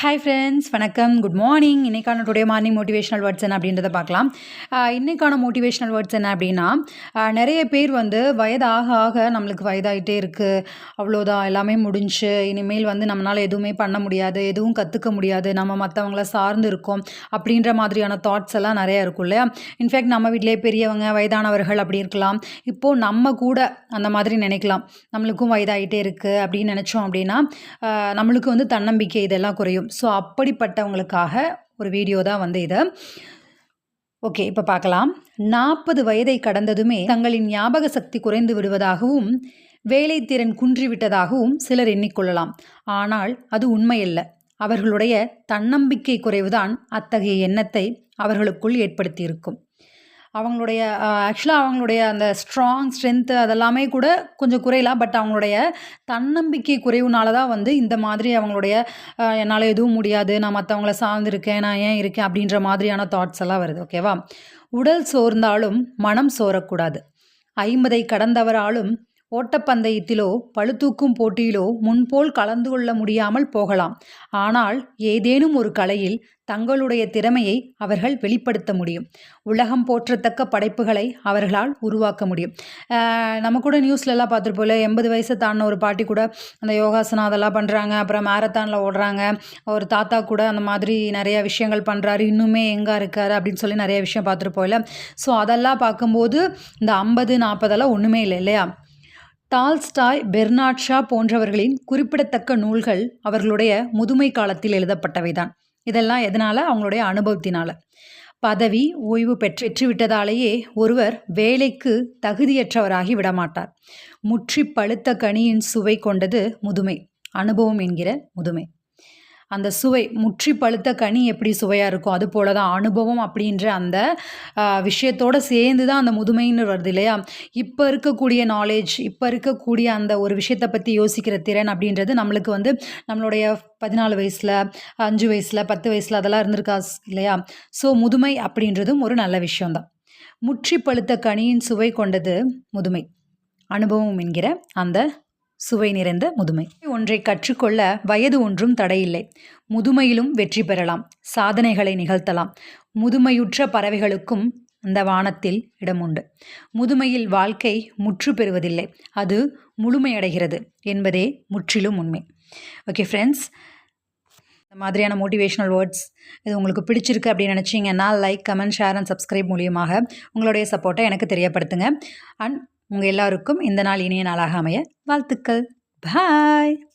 Hi friends வணக்கம். Good morning இன்றைக்கான today morning motivational words என்ன அப்படின்றத பார்க்கலாம். இன்றைக்கான மோட்டிவேஷனல் வேர்ட்ஸ் என்ன அப்படின்னா நிறைய பேர் வந்து வயது ஆக ஆக நம்மளுக்கு வயதாகிட்டே இருக்குது அவ்வளோதான் எல்லாமே முடிஞ்சு இனிமேல் வந்து நம்மளால் எதுவுமே பண்ண முடியாது எதுவும் கற்றுக்க முடியாது நம்ம மற்றவங்கள சார்ந்து இருக்கோம் அப்படின்ற மாதிரியான தாட்ஸ் எல்லாம் நிறையா இருக்கும் இல்லையா? இன்ஃபேக்ட் நம்ம வீட்டிலே பெரியவங்க வயதானவர்கள் அப்படி இருக்கலாம். இப்போது நம்ம கூட அந்த மாதிரி நினைக்கலாம். நம்மளுக்கும் வயதாகிட்டே இருக்குது அப்படின்னு நினச்சோம் அப்படின்னா நம்மளுக்கு வந்து தன்னம்பிக்கை இதெல்லாம் குறையும். ஸோ அப்படிப்பட்டவங்களுக்காக ஒரு வீடியோ தான் வந்து இதை. ஓகே இப்போ பார்க்கலாம். நாற்பது வயதை கடந்ததுமே தங்களின் ஞாபக சக்தி குறைந்து விடுவதாகவும் வேலைத்திறன் குன்றிவிட்டதாகவும் சிலர் எண்ணிக்கொள்ளலாம். ஆனால் அது உண்மையல்ல. அவர்களுடைய தன்னம்பிக்கை குறைவுதான் அத்தகைய எண்ணத்தை அவர்களுக்குள் ஏற்படுத்தியிருக்கும். அவங்களுடைய ஆக்சுவலாக அவங்களுடைய அந்த ஸ்ட்ராங் ஸ்ட்ரென்த்து அதெல்லாமே கூட கொஞ்சம் குறையலாம். பட் அவங்களுடைய தன்னம்பிக்கை குறைவுனால தான் வந்து இந்த மாதிரி அவங்களுடைய என்னால் எதுவும் முடியாது. நான் மற்றவங்கள சார்ந்திருக்கேன். நான் ஏன் இருக்கேன்? அப்படின்ற மாதிரியான தாட்ஸ் எல்லாம் வருது. ஓகேவா உடல் சோர்ந்தாலும் மனம் சோரக்கூடாது. ஐம்பதை கடந்தவராலும் ஓட்டப்பந்தயத்திலோ பளுதூக்கும் போட்டியிலோ முன்போல் கலந்து கொள்ள முடியாமல் போகலாம். ஆனால் ஏதேனும் ஒரு கலையில் தங்களுடைய திறமையை அவர்கள் வெளிப்படுத்த முடியும். உலகம் போற்றத்தக்க படைப்புகளை அவர்களால் உருவாக்க முடியும். நம்ம கூட நியூஸ்லலாம் பார்த்துருப்போம்ல எண்பது வயசை தாண்டின ஒரு பாட்டி கூட அந்த யோகாசனம் அதெல்லாம் பண்ணுறாங்க அப்புறம் மேரத்தானில் ஓடுறாங்க. ஒரு தாத்தா கூட அந்த மாதிரி நிறைய விஷயங்கள் பண்ணுறாரு இன்னுமே எங்கே இருக்காரு அப்படின்னு சொல்லி நிறைய விஷயம் பார்த்துருப்போம்ல ஸோ அதெல்லாம் பார்க்கும்போது இந்த ஐம்பது நாற்பதெல்லாம் ஒன்றுமே இல்லை இல்லையா? டால்ஸ்டாய் பெர்னாட் ஷா போன்றவர்களின் குறிப்பிடத்தக்க நூல்கள் அவர்களுடைய முதுமை காலத்தில் எழுதப்பட்டவைதான். இதெல்லாம் எதனால்? அவங்களுடைய அனுபவத்தினால. பதவி ஓய்வு பெற்று பெற்றுவிட்டதாலேயே ஒருவர் வேலைக்கு தகுதியற்றவராகி விடமாட்டார். முற்றி பழுத்த கனியின் சுவை கொண்டது முதுமை. அனுபவம் என்கிற முதுமை. அந்த சுவை முற்றி பழுத்த கனி எப்படி சுவையாக இருக்கும்? அது போல தான் அனுபவம் அப்படின்ற அந்த விஷயத்தோடு விஷயத்தோட சேர்ந்து தான் அந்த முதுமைன்னு வருது இல்லையா? இப்போ இருக்கக்கூடிய நாலேஜ் இப்போ இருக்கக்கூடிய அந்த ஒரு விஷயத்தை பற்றி யோசிக்கிற திறன் அப்படின்றது நம்மளுக்கு வந்து நம்மளுடைய பதினாலு வயசில் அஞ்சு வயசில் பத்து வயசில் அதெல்லாம் இருந்திருக்கா இல்லையா? ஸோ முதுமை அப்படின்றதும் ஒரு நல்ல விஷயம்தான். முற்றி பழுத்த கனியின் சுவை கொண்டது முதுமை. அனுபவம் என்கிற அந்த சுவை நிறைந்த முதுமை. ஒன்றை கற்றுக்கொள்ள வயது ஒன்றும் தடையில்லை. முதுமையிலும் வெற்றி பெறலாம். சாதனைகளை நிகழ்த்தலாம். முதுமையுற்ற பறவைகளுக்கும் அந்த வானத்தில் இடம் உண்டு. முதுமையில் வாழ்க்கை முற்று பெறுவதில்லை. அது முழுமையடைகிறது என்பதே முற்றிலும் உண்மை. ஓகே ஃப்ரெண்ட்ஸ் இந்த மாதிரியான மோட்டிவேஷனல் வேர்ட்ஸ் இது உங்களுக்கு பிடிச்சிருக்கு அப்படின்னு நினச்சிங்கன்னா like comment share and subscribe மூலியமாக உங்களுடைய சப்போர்ட்டை எனக்கு தெரியப்படுத்துங்க. அண்ட் உங்கள் எல்லாருக்கும் இந்த நாள் இனிய நாளாக அமைய வாழ்த்துக்கள். பாய்!